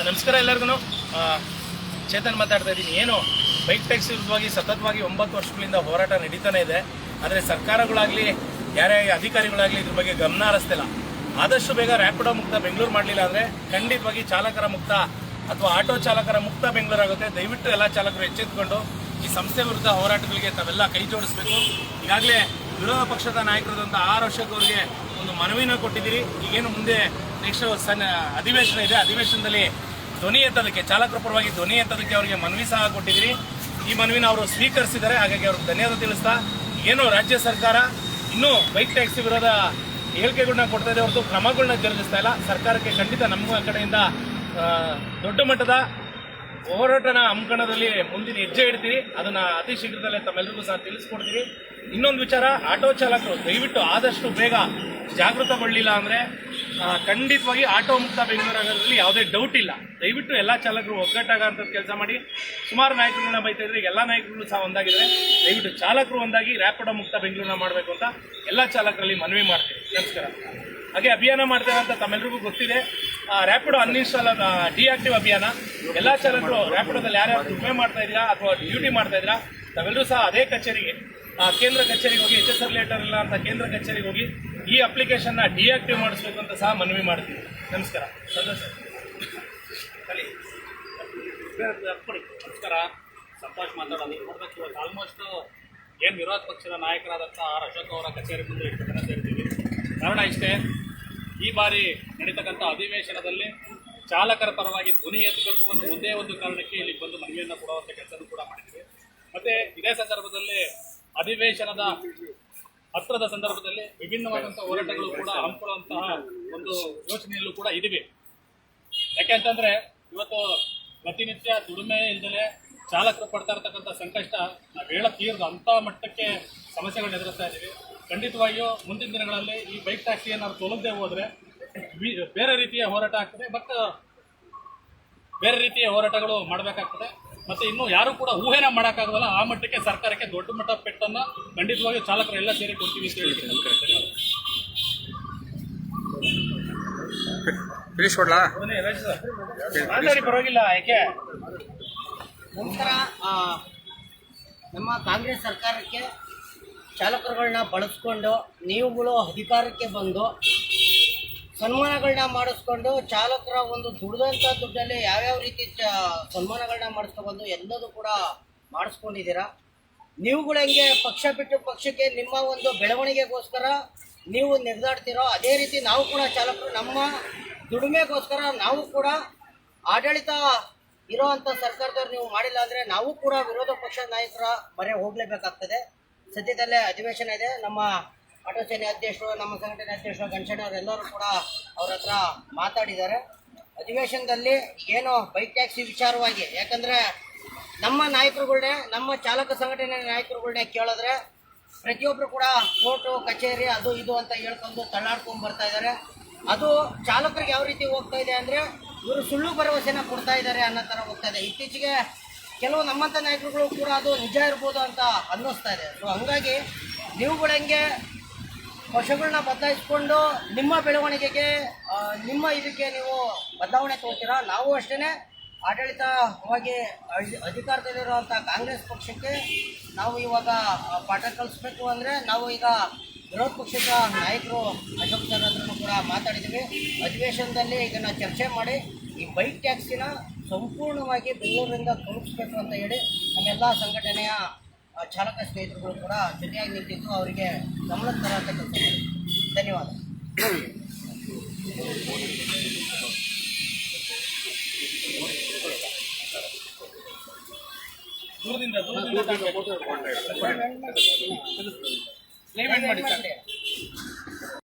ನಮಸ್ಕಾರ ಎಲ್ಲರಿಗೂ. ಚೇತನ್ ಮಾತಾಡ್ತಾ ಇದ್ದೀನಿ. ಏನು ಬೈಕ್ ಟ್ಯಾಕ್ಸಿ ವಿರುದ್ಧವಾಗಿ ಸತತವಾಗಿ ಒಂಬತ್ತು ವರ್ಷಗಳಿಂದ ಹೋರಾಟ ನಡೀತಾನೆ ಇದೆ. ಆದರೆ ಸರ್ಕಾರಗಳಾಗಲಿ, ಯಾರೇ ಅಧಿಕಾರಿಗಳಾಗಲಿ ಇದ್ರ ಬಗ್ಗೆ ಗಮನ ಹರಿಸ್ತಿಲ್ಲ. ಆದಷ್ಟು ಬೇಗ ರ್ಯಾಪಿಡೋ ಮುಕ್ತ ಬೆಂಗಳೂರು ಮಾಡಲಿಲ್ಲ ಅಂದರೆ ಖಂಡಿತವಾಗಿ ಚಾಲಕರ ಮುಕ್ತ ಅಥವಾ ಆಟೋ ಚಾಲಕರ ಮುಕ್ತ ಬೆಂಗಳೂರು ಆಗುತ್ತೆ. ದಯವಿಟ್ಟು ಎಲ್ಲ ಚಾಲಕರು ಎಚ್ಚೆತ್ತುಕೊಂಡು ಈ ಸಂಸ್ಥೆ ವಿರುದ್ಧ ಹೋರಾಟಗಳಿಗೆ ತಾವೆಲ್ಲ ಕೈ ಜೋಡಿಸಬೇಕು. ಈಗಾಗಲೇ ವಿರೋಧ ಪಕ್ಷದ ನಾಯಕರಾದಂಥ ಆರ್ ವರ್ಷದವರಿಗೆ ಒಂದು ಮನವಿನ ಕೊಟ್ಟಿದ್ದೀರಿ. ಈಗೇನು ಮುಂದೆ ನೆಕ್ಸ್ಟ್ ಸನ್ ಅಧಿವೇಶನ ಇದೆ. ಅಧಿವೇಶನದಲ್ಲಿ ಧ್ವನಿ ಎತ್ತದಕ್ಕೆ, ಚಾಲಕರ ಪರವಾಗಿ ಧ್ವನಿ ಎತ್ತದಕ್ಕೆ ಅವರಿಗೆ ಮನವಿ ಸಹ ಕೊಟ್ಟಿದ್ದೀರಿ. ಈ ಮನವಿನ ಅವರು ಸ್ವೀಕರಿಸಿದ್ದಾರೆ, ಹಾಗಾಗಿ ಅವ್ರಿಗೆ ಧನ್ಯವಾದ ತಿಳಿಸ್ತಾ. ಏನು ರಾಜ್ಯ ಸರ್ಕಾರ ಇನ್ನೂ ಬೈಕ್ ಟ್ಯಾಕ್ಸಿ ವಿರೋಧ ಹೇಳಿಕೆಗಳನ್ನ ಕೊಡ್ತಾ ಇದೆ, ಹೊರತು ಕ್ರಮಗಳನ್ನ ಜರುಗಿಸ್ತಾ ಇಲ್ಲ. ಸರ್ಕಾರಕ್ಕೆ ಖಂಡಿತ ನಮ್ಮ ಕಡೆಯಿಂದ ದೊಡ್ಡ ಮಟ್ಟದ ಹೋರಾಟನ ಅಂಕಣದಲ್ಲಿ ಮುಂದಿನ ಹೆಜ್ಜೆ ಇಡ್ತೀವಿ ಅದನ್ನ ಅತಿ ಶೀಘ್ರದಲ್ಲೇ ತಮ್ಮೆಲ್ಲರಿಗೂ ಸಹ ತಿಳಿಸ್ಕೊಡ್ತೀವಿ ಇನ್ನೊಂದು ವಿಚಾರ, ಆಟೋ ಚಾಲಕರು ದಯವಿಟ್ಟು ಆದಷ್ಟು ಬೇಗ ಜಾಗೃತಗೊಳ್ಳಿಲ್ಲ ಅಂದ್ರೆ ಖಂಡಿತವಾಗಿ ಆಟೋ ಮುಕ್ತ ಬೆಂಗಳೂರು ಆಗೋದ್ರಲ್ಲಿ ಯಾವುದೇ ಡೌಟ್ ಇಲ್ಲ. ದಯವಿಟ್ಟು ಎಲ್ಲ ಚಾಲಕರು ಒಗ್ಗಟ್ಟಾಗಂಥದ್ದು ಕೆಲಸ ಮಾಡಿ. ಸುಮಾರು ನಾಯಕರುಗಳನ್ನ ಬೈತಾ ಇದ್ರೆ ಎಲ್ಲ ನಾಯಕರುಗಳು ಸಹ ಒಂದಾಗಿದ್ದಾರೆ ದಯವಿಟ್ಟು ಚಾಲಕರು ಒಂದಾಗಿ ರ್ಯಾಪಿಡೋ ಮುಕ್ತ ಬೆಂಗಳೂರನ್ನ ಮಾಡಬೇಕು ಅಂತ ಎಲ್ಲ ಚಾಲಕರಲ್ಲಿ ಮನವಿ ಮಾಡ್ತೀವಿ. ನಮಸ್ಕಾರ. ಹಾಗೆ ಅಭಿಯಾನ ಮಾಡ್ತೇವೆ ಅಂತ ತಮ್ಮೆಲ್ಲರಿಗೂ ಗೊತ್ತಿದೆ. ರ್ಯಾಪಿಡೋ ಅನ್ಇನ್ಸ್ಟಾಲ್ ಡಿಆಕ್ಟಿವ್ ಅಭಿಯಾನ. ಎಲ್ಲ ಚಾಲಕರು ರ್ಯಾಪಿಡೋದಲ್ಲಿ ಯಾರ್ಯಾರು ಉಪಯೋಗ ಮಾಡ್ತಾ ಇದ್ದೀರಾ ಅಥವಾ ಡ್ಯೂಟಿ ಮಾಡ್ತಾ ಇದ್ದೀರಾ ತಾವೆಲ್ಲರೂ ಸಹ ಅದೇ ಕಚೇರಿಗೆ ಕೇಂದ್ರ ಕಚೇರಿಗೆ ಹೋಗಿ ಎಚ್ ಎಸ್ ಲೇಟರ್ ಇಲ್ಲ ಅಂತ ಕೇಂದ್ರ ಕಚೇರಿಗೆ ಹೋಗಿ ಈ ಅಪ್ಲಿಕೇಶನ್ನ ಡಿಆಕ್ಟಿವ್ ಮಾಡಿಸ್ಬೇಕು ಅಂತ ಸಹ ಮನವಿ ಮಾಡ್ತೀವಿ ನಮಸ್ಕಾರ. ಸಂತೋಷ. ನಮಸ್ಕಾರ. ಸಂತೋಷ್ ಮಾತಾಡೋದು. ನೋಡ್ಬೇಕು, ಇವತ್ತು ಆಲ್ಮೋಸ್ಟ್ ಏನು ವಿರೋಧ ಪಕ್ಷದ ನಾಯಕರಾದಂಥ ಆರ್ ಅಶೋಕ್ ಅವರ ಕಚೇರಿ ಮುಂದೆ ಇರ್ತಕ್ಕಂಥ ಸೇರ್ತೀವಿ ಕಾರಣ ಇಷ್ಟೇ, ಈ ಬಾರಿ ನಡೀತಕ್ಕಂಥ ಅಧಿವೇಶನದಲ್ಲಿ ಚಾಲಕರ ಪರವಾಗಿ ಧ್ವನಿ ಎತ್ತಬೇಕು ಅನ್ನೋ ಒಂದೇ ಒಂದು ಕಾರಣಕ್ಕೆ ಇಲ್ಲಿ ಬಂದು ಮನವಿಯನ್ನು ಕೊಡುವಂಥ ಕೆಲಸನೂ ಕೂಡ ಮಾಡಿದ್ವಿ ಮತ್ತು ಇದೇ ಸಂದರ್ಭದಲ್ಲಿ ಅಧಿವೇಶನದ ಹತ್ರದ ಸಂದರ್ಭದಲ್ಲಿ ವಿಭಿನ್ನವಾದಂತಹ ಹೋರಾಟಗಳು ಕೂಡ ಹಮ್ಮಿಕೊಳ್ಳುವಂತಹ ಒಂದು ಯೋಚನೆಯಲ್ಲೂ ಕೂಡ ಇದ್ದೀವಿ ಯಾಕೆಂತಂದ್ರೆ ಇವತ್ತು ಪ್ರತಿನಿತ್ಯ ದುಡಿಮೆ ಇಲ್ದಲೆ ಚಾಲಕರು ಪಡ್ತಾ ಇರ್ತಕ್ಕಂಥ ಸಂಕಷ್ಟ ನಾವು ತೀರದ ಅಂತ ಮಟ್ಟಕ್ಕೆ ಸಮಸ್ಯೆಗಳನ್ನ ಎದುರಿಸ್ತಾ ಇದ್ದೀವಿ. ಖಂಡಿತವಾಗಿಯೂ ಮುಂದಿನ ದಿನಗಳಲ್ಲಿ ಈ ಬೈಕ್ ಟ್ಯಾಕ್ಸಿಯನ್ನು ನಾವು ತೊಲಗದೆ ಹೋದ್ರೆ ಬೇರೆ ರೀತಿಯ ಹೋರಾಟ ಆಗ್ತದೆ, ಬಟ್ ಬೇರೆ ರೀತಿಯ ಹೋರಾಟಗಳು ಮಾಡಬೇಕಾಗ್ತದೆ. ಮತ್ತೆ ಇನ್ನು ಯಾರು ಕೂಡ ಊಹೆನ ಮಾಡೋಕ್ಕಾಗಲ್ಲ. ಆ ಮಟ್ಟಕ್ಕೆ ಸರ್ಕಾರಕ್ಕೆ ದೊಡ್ಡ ಮಟ್ಟ ಪೆಟ್ಟನ್ನ ಖಂಡಿತವಾಗಿಯೂ ಚಾಲಕರೆಲ್ಲ ಸೇರಿ ಕೊಡ್ತೀವಿ ಅಂತ ಹೇಳಿ ನಮ್ಮ ಫಿನಿಶ್ ಕೊಡ್ಲಾ ಬನ್ನಿ, ರಾಜು ಪರವಾಗಿಲ್ಲ ಯಾಕೆ ನಂತರ ನಮ್ಮ ಕಾಂಗ್ರೆಸ್ ಸರ್ಕಾರಕ್ಕೆ ಚಾಲಕರುಗಳನ್ನ ಬಳಸ್ಕೊಂಡು ನೀವುಗಳು ಅಧಿಕಾರಕ್ಕೆ ಬಂದು ಸನ್ಮಾನಗಳನ್ನ ಮಾಡಿಸ್ಕೊಂಡು ಚಾಲಕರ ಒಂದು ದುಡ್ದಂಥ ದುಡ್ಡಲ್ಲಿ ಯಾವ್ಯಾವ ರೀತಿ ಸನ್ಮಾನಗಳನ್ನ ಮಾಡಿಸ್ಕೊಬಂದು ಎಲ್ಲದೂ ಕೂಡ ಮಾಡಿಸ್ಕೊಂಡಿದ್ದೀರಾ? ನೀವುಗಳು ಹೆಂಗೆ ಪಕ್ಷ ಬಿಟ್ಟು ಪಕ್ಷಕ್ಕೆ ನಿಮ್ಮ ಒಂದು ಬೆಳವಣಿಗೆಗೋಸ್ಕರ ನೀವು ನಿರ್ಧಾಡ್ತಿರೋ ಅದೇ ರೀತಿ ನಾವು ಕೂಡ ಚಾಲಕರು ನಮ್ಮ ದುಡಿಮೆಗೋಸ್ಕರ ನಾವು ಕೂಡ ಆಡಳಿತ ಇರೋವಂಥ ಸರ್ಕಾರದವ್ರು ನೀವು ಮಾಡಿಲ್ಲ ಅಂದರೆ ನಾವು ಕೂಡ ವಿರೋಧ ಪಕ್ಷದ ನಾಯಕರ ಮರೆ ಹೋಗಲೇಬೇಕಾಗ್ತದೆ. ಸದ್ಯದಲ್ಲೇ ಅಧಿವೇಶನ ಇದೆ. ನಮ್ಮ ಆಟೋ ಸೇನೆ ಅಧ್ಯಕ್ಷರು, ನಮ್ಮ ಸಂಘಟನೆ ಅಧ್ಯಕ್ಷರು ಗಂಶಣ್ಣವ್ರು ಎಲ್ಲರೂ ಕೂಡ ಅವ್ರ ಹತ್ರ ಮಾತಾಡಿದ್ದಾರೆ. ಅಧಿವೇಶನದಲ್ಲಿ ಏನು ಬೈಕ್ ಟ್ಯಾಕ್ಸಿ ವಿಚಾರವಾಗಿ, ಯಾಕಂದರೆ ನಮ್ಮ ನಾಯಕರುಗಳನ್ನೇ ನಮ್ಮ ಚಾಲಕ ಸಂಘಟನೆ ನಾಯಕರುಗಳನ್ನೇ ಕೇಳಿದ್ರೆ ಪ್ರತಿಯೊಬ್ಬರು ಕೂಡ ಕೋರ್ಟು, ಕಚೇರಿ, ಅದು ಇದು ಅಂತ ಹೇಳ್ಕೊಂಡು ತಳ್ಳಾಡ್ಕೊಂಡು ಬರ್ತಾ ಇದ್ದಾರೆ. ಅದು ಚಾಲಕರಿಗೆ ಯಾವ ರೀತಿ ಹೋಗ್ತಾ ಇದೆ ಅಂದರೆ ಇವರು ಸುಳ್ಳು ಭರವಸೆನ ಕೊಡ್ತಾ ಇದ್ದಾರೆ ಅನ್ನೋ ಥರ ಹೋಗ್ತಾ ಇದೆ. ಇತ್ತೀಚೆಗೆ ಕೆಲವು ನಮ್ಮಂಥ ನಾಯಕರುಗಳು ಕೂಡ ಅದು ನಿಜ ಇರ್ಬೋದು ಅಂತ ಅನ್ನಿಸ್ತಾ ಇದೆ. ಸೊ ಹಂಗಾಗಿ ನೀವುಗಳು ಹೆಂಗೆ ವರ್ಷಗಳನ್ನ ಬದಲಾಯಿಸ್ಕೊಂಡು ನಿಮ್ಮ ಬೆಳವಣಿಗೆಗೆ ನಿಮ್ಮ ಇದಕ್ಕೆ ನೀವು ಬದಲಾವಣೆ ತೋರ್ತೀರಾ ನಾವು ಅಷ್ಟೇ ಆಡಳಿತವಾಗಿ ಅಧಿ- ಅಧಿಕಾರದಲ್ಲಿರುವಂಥ ಕಾಂಗ್ರೆಸ್ ಪಕ್ಷಕ್ಕೆ ನಾವು ಇವಾಗ ಪಾಠ ಕಲಿಸ್ಬೇಕು ಅಂದರೆ ನಾವು ಈಗ ವಿರೋಧ ಪಕ್ಷದ ನಾಯಕರು ಅಶೋಕ್ ಸರ್ ಕೂಡ ಮಾತಾಡಿದ್ವಿ ಅಧಿವೇಶನದಲ್ಲಿ ಇದನ್ನು ಚರ್ಚೆ ಮಾಡಿ ಈ ಬೈಕ್ ಟ್ಯಾಕ್ಸಿನ ಸಂಪೂರ್ಣವಾಗಿ ಬೆಂಗಳೂರಿಂದ ತಲುಪಿಸ್ಬೇಕು ಅಂತ ಹೇಳಿ ನಮ್ಮೆಲ್ಲ ಸಂಘಟನೆಯ ಚಾಲಕ ಸ್ನೇಹಿತರುಗಳು ಕೂಡ ಜೊತೆಯಾಗಿ ನಿಂತಿದ್ದು ಅವರಿಗೆ ಕೆಲಸ ಮಾಡಿದ್ದೀವಿ. ಧನ್ಯವಾದ ದೂರದಿಂದ ದೂರದಿಂದ ಮಾಡಿ ಸರ್